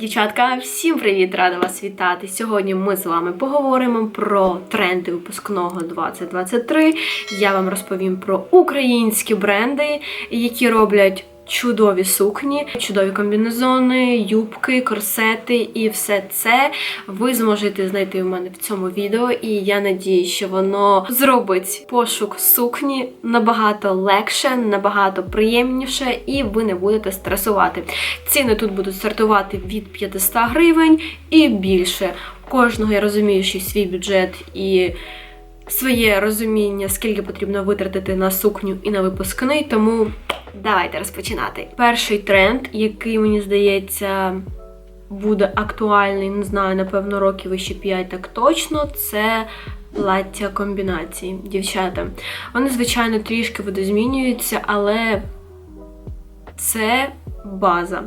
Дівчатка, всім привіт! Рада вас вітати! Сьогодні ми з вами поговоримо про тренди випускного 2023. Я вам розповім про українські бренди, які роблять чудові сукні, чудові комбінезони, юбки, корсети і все це ви зможете знайти у мене в цьому відео. І я надію, що воно зробить пошук сукні набагато легше, набагато приємніше, і ви не будете стресувати. Ціни тут будуть стартувати від 500 гривень і більше. Кожного я розумію, що свій бюджет і своє розуміння, скільки потрібно витратити на сукню і на випускний, тому давайте розпочинати. Перший тренд, який мені здається. Буде актуальний, не знаю, напевно, років ще 5 так точно. Це плаття комбінації, дівчата. Вони, звичайно, трішки видозмінюються, але це база.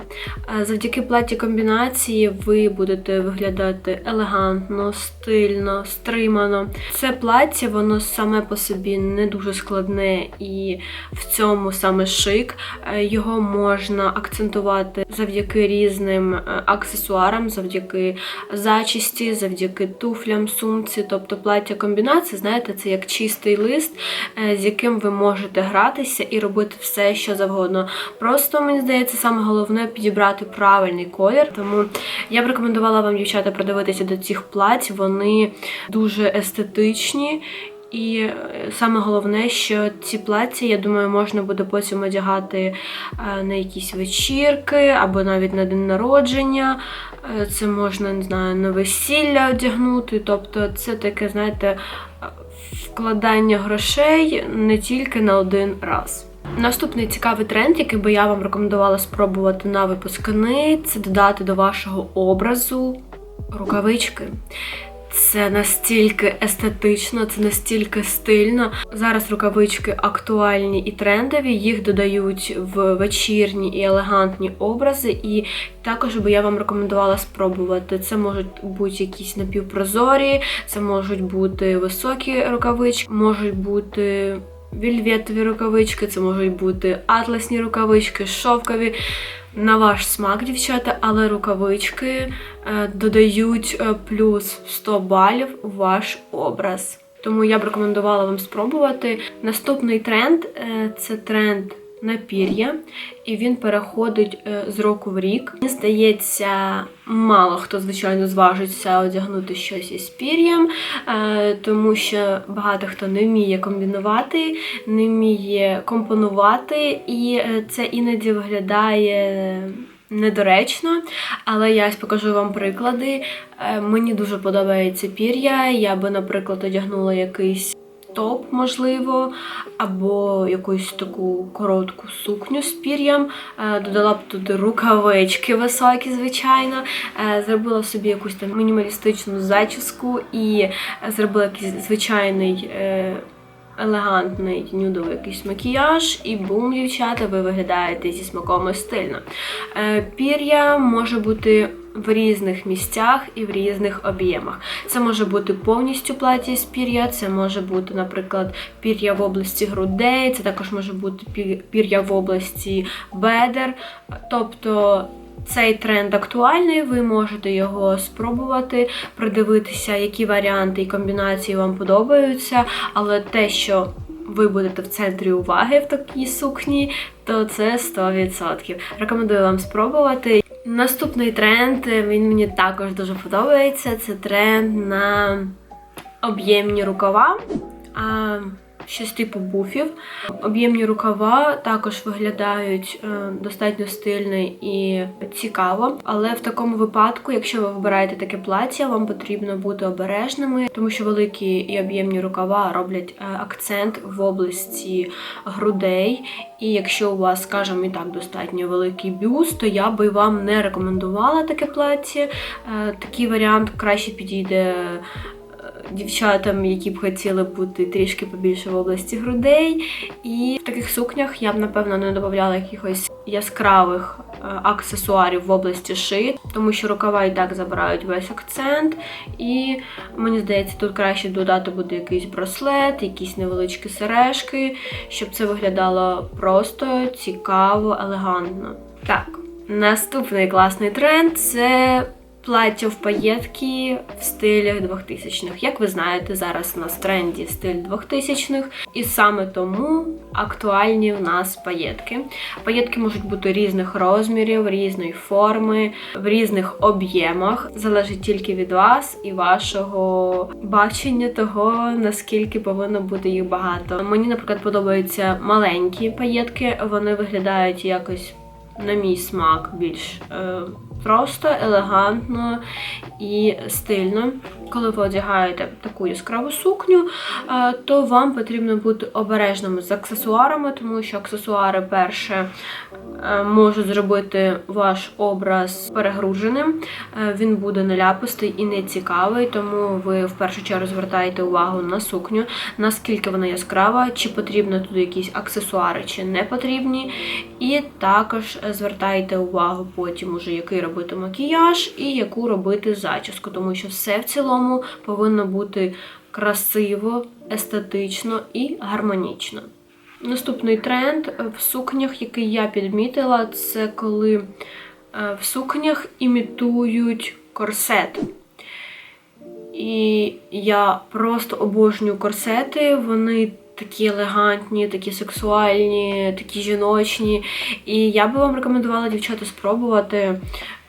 Е, Завдяки платі комбінації ви будете виглядати елегантно, стильно, стримано. Це плаття, воно саме по собі не дуже складне і в цьому саме шик. Е, Його можна акцентувати завдяки різним е, аксесуарам, завдяки зачісті, завдяки туфлям, сумці. Тобто плаття комбінації, знаєте, це як чистий лист, з яким ви можете гратися і робити все, що завгодно. Просто мені здається, саме головне підібрати правильний колір. Тому я б рекомендувала вам, дівчата, придивитися до цих плать. Вони дуже естетичні. І е, саме головне, що ці плаття, я думаю, можна буде потім одягати е, на якісь вечірки або навіть на день народження. Е, Це можна, не знаю, на весілля одягнути. Тобто це таке, знаєте, вкладання грошей не тільки на один раз. Наступний цікавий тренд, який би я вам рекомендувала спробувати на випускний, це додати до вашого образу рукавички. Це настільки естетично, це настільки стильно. Зараз рукавички актуальні і трендові, їх додають в вечірні і елегантні образи. І також би я вам рекомендувала спробувати. Це можуть бути якісь напівпрозорі, це можуть бути високі рукавички, можуть бути вільветові рукавички, це можуть бути атласні рукавички, шовкові. На ваш смак, дівчата, але рукавички е, додають е, плюс 100 балів у ваш образ. Тому я б рекомендувала вам спробувати. Наступний тренд е, це тренд на пір'я, і він переходить е, з року в рік. Мені здається, мало хто, звичайно, зважиться одягнути щось із пір'ям, е, тому що багато хто не вміє комбінувати, не вміє компонувати, і е, це іноді виглядає. Недоречно, але я ось покажу вам приклади. Мені дуже подобається пір'я. Я би, наприклад, одягнула якийсь топ, можливо, або якусь таку коротку сукню з пір'ям. Е, Додала б туди рукавички високі, звичайно. Е, Зробила собі якусь там мінімалістичну зачіску і зробила якийсь звичайний. е, Елегантний нюдовий якийсь макіяж, і бум, дівчата, ви виглядаєте зі смаком і стильно. Пір'я може бути в різних місцях і в різних об'ємах. Це може бути повністю плаття з пір'я, це може бути, наприклад, пір'я в області грудей, це також може бути пір'я в області бедер. Тобто цей тренд актуальний, ви можете його спробувати, придивитися, які варіанти і комбінації вам подобаються, але те, що ви будете в центрі уваги в такій сукні, то це 100%. Рекомендую вам спробувати. Наступний тренд, він мені також дуже подобається. Це тренд на об'ємні рукава. А, щось типу буфів. Об'ємні рукава також виглядають е, достатньо стильно і цікаво. Але в такому випадку, якщо ви вибираєте таке плаття, вам потрібно бути обережними, тому що великі і об'ємні рукава роблять е, акцент в області грудей. І якщо у вас, скажімо, і так достатньо великий бюст, то я би вам не рекомендувала таке плаття. Е, Такий варіант краще підійде дівчатам, які б хотіли бути трішки побільше в області грудей. І в таких сукнях я б, напевно, не додавала якихось яскравих е, аксесуарів в області шиї, тому що рукава і так забирають весь акцент. І мені здається, тут краще додати буде якийсь браслет, якісь невеличкі сережки, щоб це виглядало просто цікаво, елегантно. Так. Наступний класний тренд це плаття в паєтки в стилях 2000-х. Як ви знаєте, зараз у нас в тренді стиль 2000-х, і саме тому актуальні в нас паєтки. Паєтки можуть бути різних розмірів, різної форми, в різних об'ємах. Залежить тільки від вас і вашого бачення того, наскільки повинно бути їх багато. Мені, наприклад, подобаються маленькі паєтки, вони виглядають якось на мій смак більш е, просто, елегантно і стильно. Коли ви одягаєте таку яскраву сукню, е, то вам потрібно бути обережними з аксесуарами, тому що аксесуари перше е, можуть зробити ваш образ перегруженим. Е, Він буде наляпистий і нецікавий, тому ви в першу чергу звертаєте увагу на сукню, наскільки вона яскрава, чи потрібно туди якісь аксесуари, чи не потрібні. І також звертайте увагу потім, уже який робити макіяж і яку робити зачіску, тому що все в цілому повинно бути красиво, естетично і гармонічно. Наступний тренд в сукнях, який я підмітила, це коли е, в сукнях імітують корсет. І я просто обожнюю корсети. Вони такі елегантні, такі сексуальні, такі жіночні. І я би вам рекомендувала дівчата спробувати.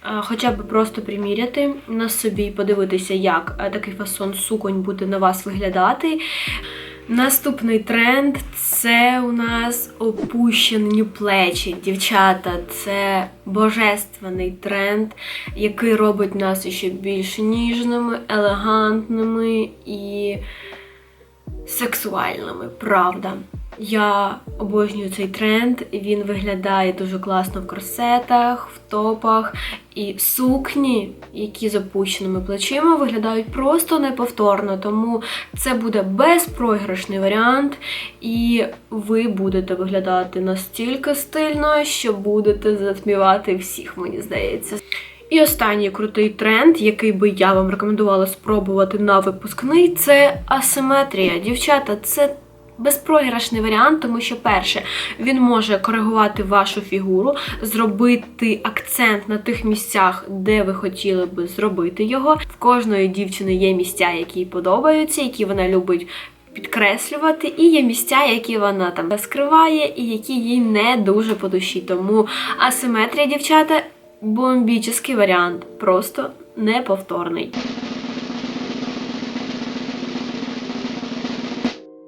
Хоча б просто приміряти на собі, подивитися, як е, такий фасон суконь буде на вас виглядати. Наступний тренд це у нас опущені плечі. Дівчата, це божественний тренд, який робить нас ще більш ніжними, елегантними і сексуальними, правда. Я обожнюю цей тренд, він виглядає дуже класно в корсетах, в топах. І сукні, які з опущеними плечима, виглядають просто неповторно. Тому це буде безпроіграшний варіант, і ви будете виглядати настільки стильно, що будете затмівати всіх, мені здається. І останній крутий тренд, який би я вам рекомендувала спробувати на випускний, це асиметрія. Дівчата, це безпроіграшний варіант, тому що перше, він може коригувати вашу фігуру, зробити акцент на тих місцях, де ви хотіли би зробити його. В кожної дівчини є місця, які їй подобаються, які вона любить. Підкреслювати, і є місця, які вона там скриває, і які їй не дуже по душі. Тому асиметрія, дівчата, бомбічний варіант, просто неповторний.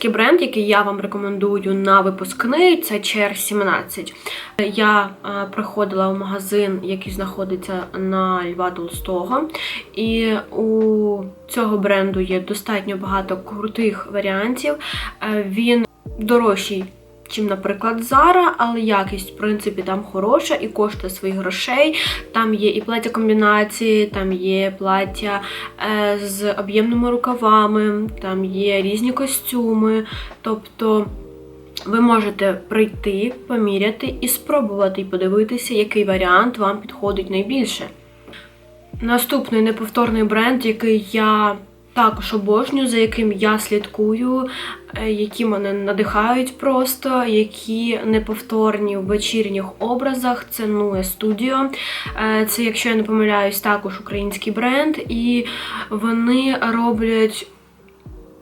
Такий бренд, який я вам рекомендую на випускний, це ЧР 17. Я е, приходила в магазин, який знаходиться на Льва Толстого, і у цього бренду є достатньо багато крутих варіантів. Е, він дорожчий. Чим, наприклад, Zara, але якість, в принципі, там хороша і коштує своїх грошей. Там є і плаття комбінації, там є плаття е, з об'ємними рукавами, там є різні костюми. Тобто ви можете прийти, поміряти і спробувати і подивитися, який варіант вам підходить найбільше. Наступний неповторний бренд, який я також обожнюю, за яким я слідкую, е, які мене надихають просто, які неповторні в вечірніх образах. Це Nue Studio. Е, Це, якщо я не помиляюсь, також український бренд, і вони роблять.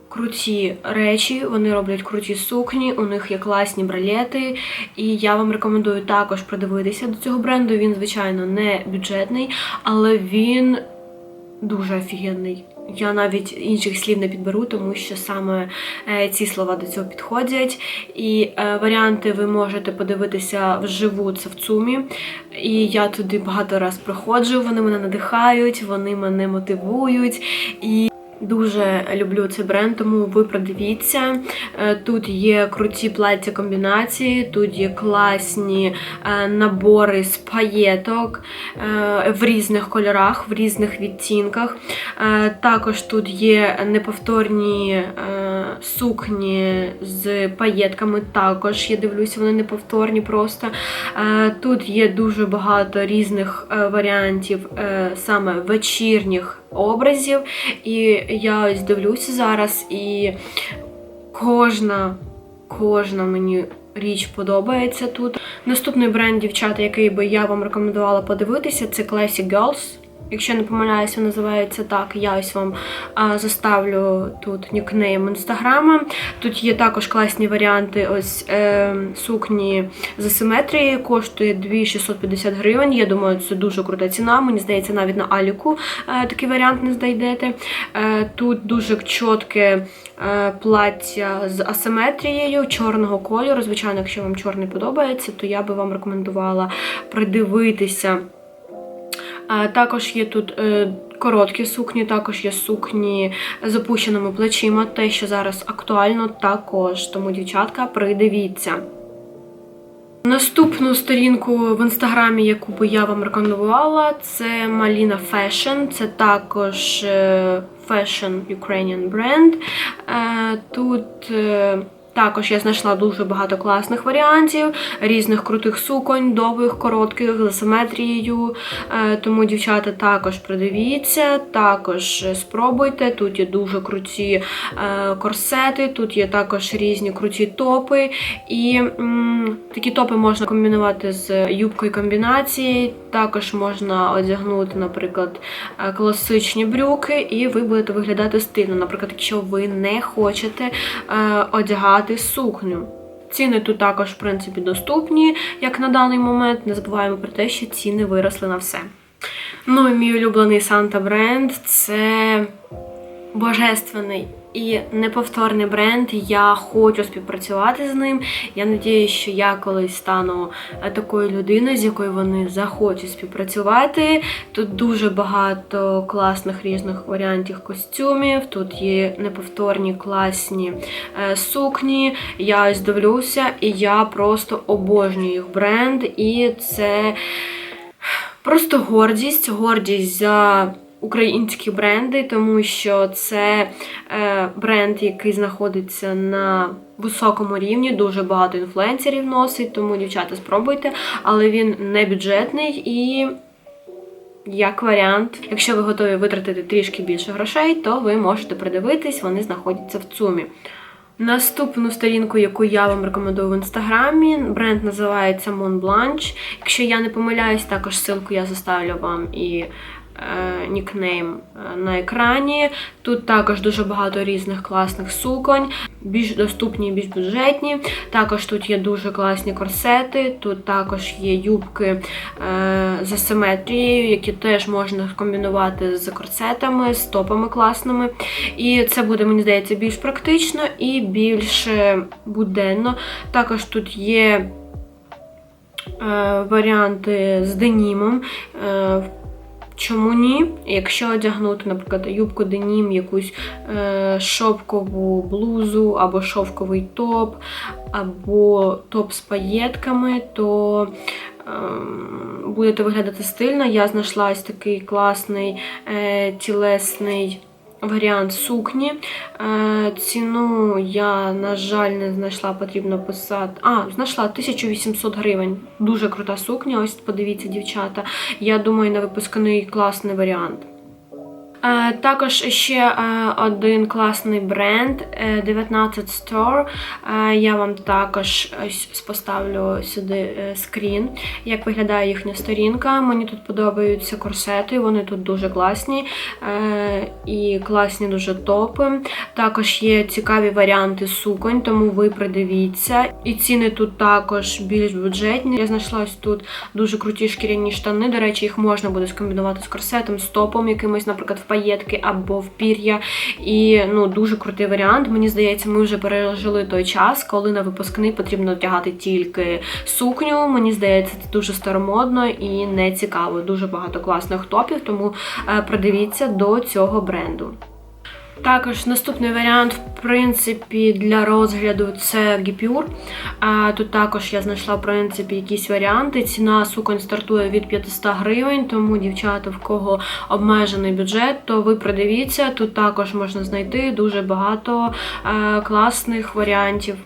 Круті речі, вони роблять круті сукні, у них є класні бралети, і я вам рекомендую також придивитися до цього бренду. Він, звичайно, не бюджетний, але він дуже офігенний. Я навіть інших слів не підберу, тому що саме е, ці слова до цього підходять. І е, варіанти ви можете подивитися вживу це в ЦУМі. І я туди багато раз приходжу, вони мене надихають, вони мене мотивують. І Дуже люблю цей бренд, тому ви продивіться. Е, Тут є круті плаття комбінації, тут є класні е, набори з паєток е, в різних кольорах, в різних відтінках. Також тут є неповторні сукні з паєтками. Також я дивлюся, вони неповторні просто. Е, Тут є дуже багато різних е, варіантів е, саме вечірніх образів. І я ось дивлюся зараз, і кожна, кожна мені річ подобається тут. Наступний бренд, дівчата, який би я вам рекомендувала подивитися, це Classy Girls. Якщо не помиляюся, називається так. Я ось вам заставлю тут нікнейм інстаграма. Тут є також класні варіанти. Ось е, сукні з асиметрії, коштує 2650 гривень. Я думаю, це дуже крута ціна. Мені здається, навіть на Аліку е, такий варіант не знайдете. Е, тут дуже чітке е, плаття з асиметрією чорного кольору. Звичайно, якщо вам чорний подобається, то я би вам рекомендувала придивитися. Також є тут е, короткі сукні, також є сукні з опущеними плечима, те, що зараз актуально, також. Тому, дівчатка, придивіться. Наступну сторінку в інстаграмі, яку би я вам рекомендувала, це Malina Fashion. Це також е, Fashion Ukrainian бренд. Тут е, також я знайшла дуже багато класних варіантів, різних крутих суконь, довгих, коротких, з асиметрією. Е, Тому, дівчата, також придивіться, також спробуйте. Тут є дуже круті е, корсети, тут є також різні круті топи. І м, такі топи можна комбінувати з юбкою комбінації. Також можна одягнути, наприклад, е, класичні брюки, і ви будете виглядати стильно. Наприклад, якщо ви не хочете е, одягати сукню. Ціни тут також, в принципі, доступні, як на даний момент. Не забуваємо про те, що ціни виросли на все. Ну і мій улюблений Санта бренд це божественний і неповторний бренд. Я хочу співпрацювати з ним. Я надіюся, що я колись стану е, такою людиною, з якою вони захочуть співпрацювати. Тут дуже багато класних різних варіантів костюмів. Тут є неповторні класні е, сукні. Я ось дивлюся, і я просто обожнюю їх бренд. І це просто гордість, гордість за українські бренди, тому що це е, бренд, який знаходиться на високому рівні, дуже багато інфлюенсерів носить, тому дівчата спробуйте, але він не бюджетний і. Як варіант, якщо ви готові витратити трішки більше грошей, то ви можете придивитись, вони знаходяться в ЦУМі. Наступну сторінку, яку я вам рекомендую в інстаграмі, бренд називається Mont Blanc. Якщо я не помиляюсь, також ссылку я заставлю вам і е, нікнейм е, на екрані. Тут також дуже багато різних класних суконь, більш доступні більш бюджетні. Також тут є дуже класні корсети, тут також є юбки е, з асиметрією, які теж можна комбінувати з корсетами, з топами класними. І це буде, мені здається, більш практично і більш е, буденно. Також тут є. е, Варіанти з денімом. Чому ні? Якщо одягнути, наприклад, юбку денім, якусь е, шовкову блузу, або шовковий топ, або топ з паєтками, то е, будете виглядати стильно. Я знайшла такий класний е, тілесний. Варіант сукні. Е, ціну я, на жаль, не знайшла, потрібно писати. А, знайшла 1800 гривень. Дуже крута сукня. Ось подивіться, дівчата. Я думаю, на випускний класний варіант. Також ще один класний бренд е, 19 Store. Е, Я вам також поставлю сюди е, скрін, як виглядає їхня сторінка. Мені тут подобаються корсети, вони тут дуже класні е, і класні дуже топи. Також є цікаві варіанти суконь, тому ви придивіться. І ціни тут також більш бюджетні. Я знайшла тут дуже круті шкіряні штани. До речі, їх можна буде скомбінувати з корсетом, з топом якимось, наприклад, в паєтки або в пір'я. І ну дуже крутий варіант. Мені здається, ми вже пережили той час, коли на випускний потрібно одягати тільки сукню. Мені здається, це дуже старомодно і не цікаво. Дуже багато класних топів, тому е, придивіться до цього бренду. Також наступний варіант, в принципі, для розгляду це гіпюр. Тут також я знайшла, в принципі, якісь варіанти. Ціна суконь стартує від 500 гривень, тому, дівчата, в кого обмежений бюджет, то ви придивіться. Тут також можна знайти дуже багато е, класних варіантів.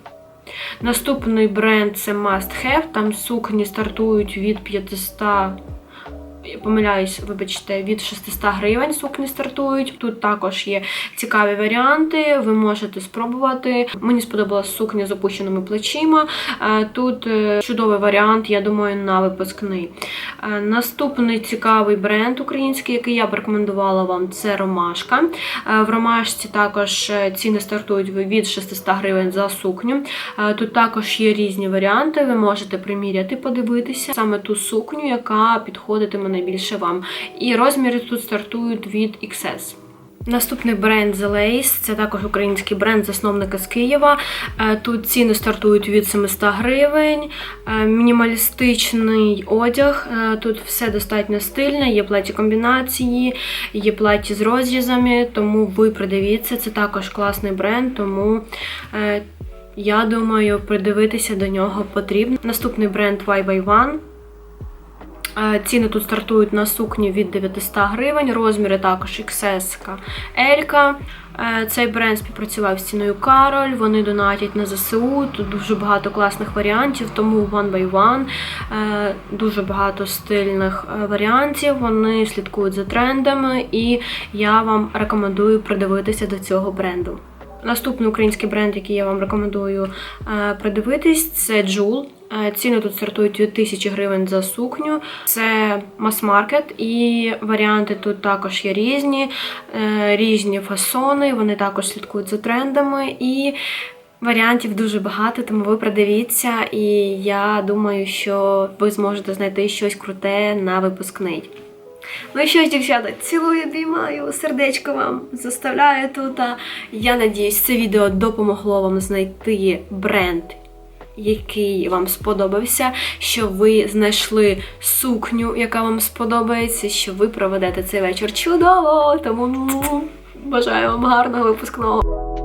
Наступний бренд це Must Have. Там сукні стартують від 500 помиляюсь, вибачте, від 600 гривень сукні стартують. Тут також є цікаві варіанти. Ви можете спробувати. Мені сподобалась сукня з опущеними плечима. Е, Тут е, чудовий варіант, я думаю, на випускний. Е, Наступний цікавий бренд український, який я б рекомендувала вам, це Ромашка. В Ромашці також ціни стартують від 600 гривень за сукню. Тут також є різні варіанти. Ви можете приміряти, подивитися саме ту сукню, яка підходитиме найбільше вам. І розміри тут стартують від XS. Наступний бренд The Lace, це також український бренд, засновника з Києва. Е, Тут ціни стартують від 700 гривень. Е, Мінімалістичний одяг. Е, Тут все достатньо стильне, є платі комбінації, є платі з розрізами, тому ви придивіться. Це також класний бренд, тому я думаю, придивитися до нього потрібно. Наступний бренд Y by One. Е, Ціни тут стартують на сукні від 900 гривень, розміри також XS, L. Е, Цей бренд співпрацював з ціною Кароль, вони донатять на ЗСУ, тут дуже багато класних варіантів, тому One by One, е, дуже багато стильних е, варіантів, вони слідкують за трендами і я вам рекомендую придивитися до цього бренду. Наступний український бренд, який я вам рекомендую придивитись, це Джул. Е, Ціни тут стартують від 1000 гривень за сукню. Це мас-маркет, і варіанти тут також є різні, е, різні фасони. Вони також слідкують за трендами і. Варіантів дуже багато, тому ви придивіться, і я думаю, що ви зможете знайти щось круте на випускний. Ну і що ж, дівчата, цілую, обіймаю, сердечко вам заставляю тут. Я надіюсь, це відео допомогло вам знайти бренд, який вам сподобався, що ви знайшли сукню, яка вам сподобається, що ви проведете цей вечір чудово. Тому бажаю вам гарного випускного.